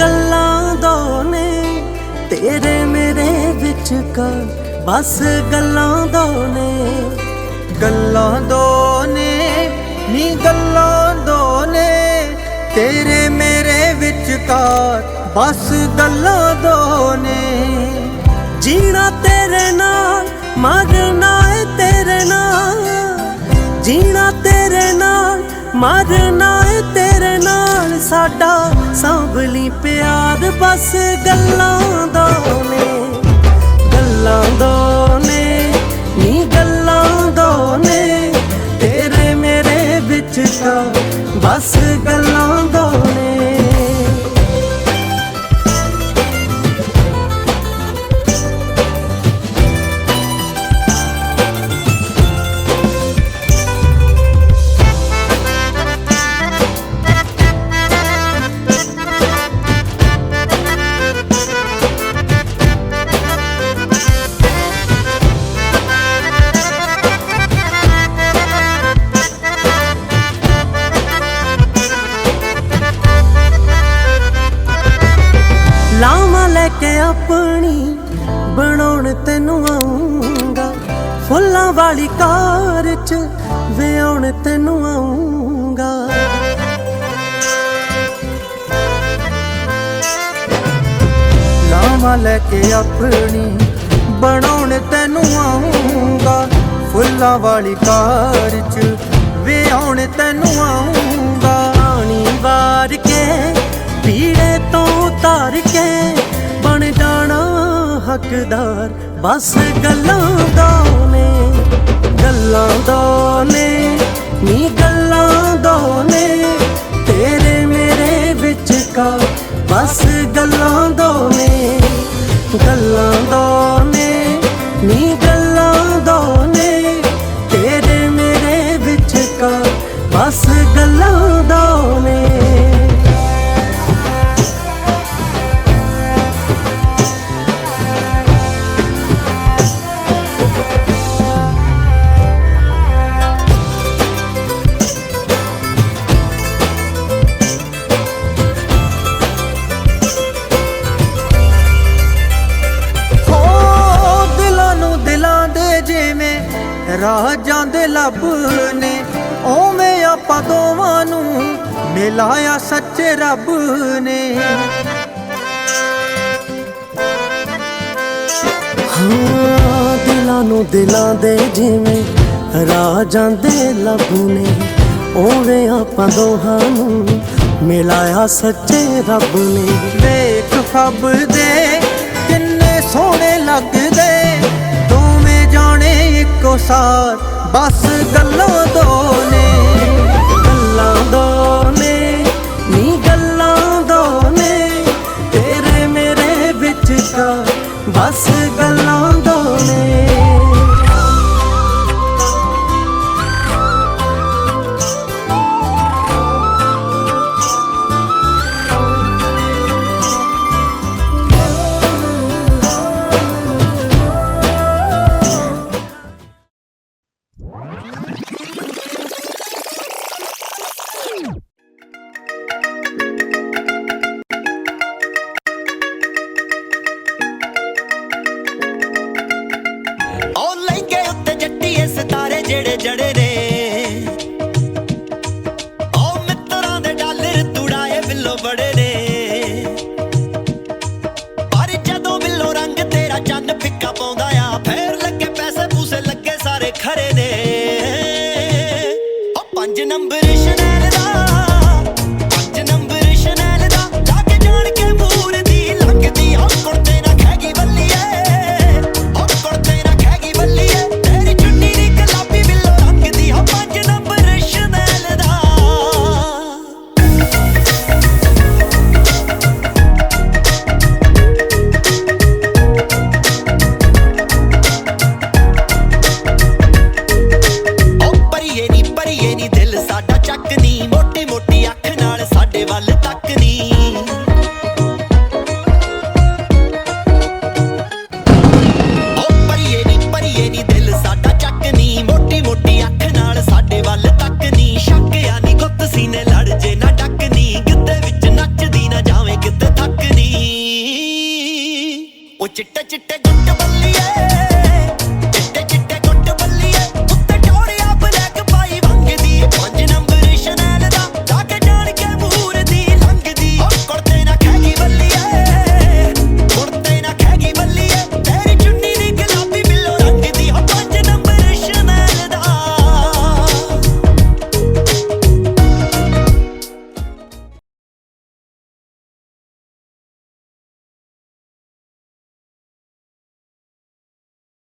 ਗੱਲਾਂ ਦੋ ਨੇ ਤੇਰੇ ਮੇਰੇ ਵਿੱਚ ਕਾ ਬਸ ਗੱਲਾਂ ਦੋ ਨੇ। ਗੱਲਾਂ ਦੋ ਨੇ, ਨੀ ਗੱਲਾਂ ਦੋ ਨੇ। ਤੇਰੇ ਮੇਰੇ ਵਿਚਕਾਰ ਬਸ ਗੱਲਾਂ ਦੋ ਨੇ। ਜੀਣਾ ਤੇਰੇ ਨਾਲ, ਮਰਨਾ ਏ ਤੇਰੇ ਨਾਲ। ਜੀਣਾ ਤੇਰੇ ਨਾਲ, ਮਰਨਾ ਏ ਸਾਡਾ ਸਾਂਭਲੀ ਪਿਆਰ, ਬਸ ਗੱਲਾਂ ਦੋ ਨੇ, ਗੱਲਾਂ ਦੋ ਨੇ, ਨੀ ਗੱਲਾਂ ਦੋ ਨੇ, ਤੇਰੇ ਮੇਰੇ ਵਿੱਚ ਤਾਂ ਬਸ ਗੱਲਾਂ ਬਣਾਉਣ ਤੈਨੂੰ ਆਉਂਗਾ। ਫੁੱਲਾਂ ਵਾਲੀ ਕਾਰ ਚ ਵਿਆਉਣ ਤੈਨੂੰ ਆਉਂਗਾ। ਲਾਵਾਂ ਲੈ ਕੇ ਆਪਣੀ ਬਣਾਉਣ ਤੈਨੂੰ ਆਉਂਗਾ। ਫੁੱਲਾਂ ਵਾਲੀ ਕਾਰ ਚ ਵਿਆਉਣ ਤੈਨੂੰ ਆਉਂਗਾ। ਪਾਣੀ ਵਾਰ ਕੇ ਹੱਕਦਾਰ ਬਸ ਗੱਲਾਂ ਦੋ ਨੇ ਗੱਲਾਂ ਦੋ ਨੇ ਨੀ ਗੱਲਾਂ ਦੋ ਨੇ। ਰਾਜਾਂ ਦੇ ਲੱਭ ਨੇ ਓਵੇਂ ਆਪਾਂ ਦੋਵਾਂ ਨੂੰ ਮਿਲਾਇਆ ਸੱਚੇ ਰੱਬ ਨੇ। ਹਾਂ, ਦਿਲਾਂ ਨੂੰ ਦਿਲਾਂ ਦੇ ਜਿਵੇਂ ਰਾਜਾਂ ਦੇ ਲੱਭੂ ਨੇ ਓਵੇਂ ਆਪਾਂ ਦੋਹਾਂ ਨੂੰ ਮਿਲਾਇਆ ਸੱਚੇ ਰੱਬ ਨੇ। ਵੇਖ ਫੱਬ ਦੇ ਸਾਰ ਬਸ ਜਿਹੜੇ ਜੜੇ ਨੇ ਉਹ ਮਿੱਤਰਾਂ ਦੇ ਡਾਲਰ ਤੁੜਾਏ ਬਿੱਲੋ ਬੜੇ ਨੇ ਤੱਕਦੀ ਮੋਟੀ ਮੋਟੀ ਅੱਖ ਨਾਲ ਸਾਡੇ ਵੱਲ ਤੱਕਦੀ ਮੋਟੀ ਮੋਟੀ ਅੱਖ ਨਾਲ ਸਾਡੇ ਵੱਲ ਤੱਕਦੀ ਸ਼ੱਕ ਆ ਨੀ ਗੁੱਤ ਸੀਨੇ, ਲੜ ਜੇ ਨਾ ਡੱਕਦੀ ਗਿੱਧੇ ਵਿੱਚ ਨੱਚਦੀ ਨਾ ਜਾਵੇਂ ਕਿਤੇ ਉਹ ਚਿੱਟੇ ਚਿੱਟੇ ਗੁੱਟ ਬੱਲੀ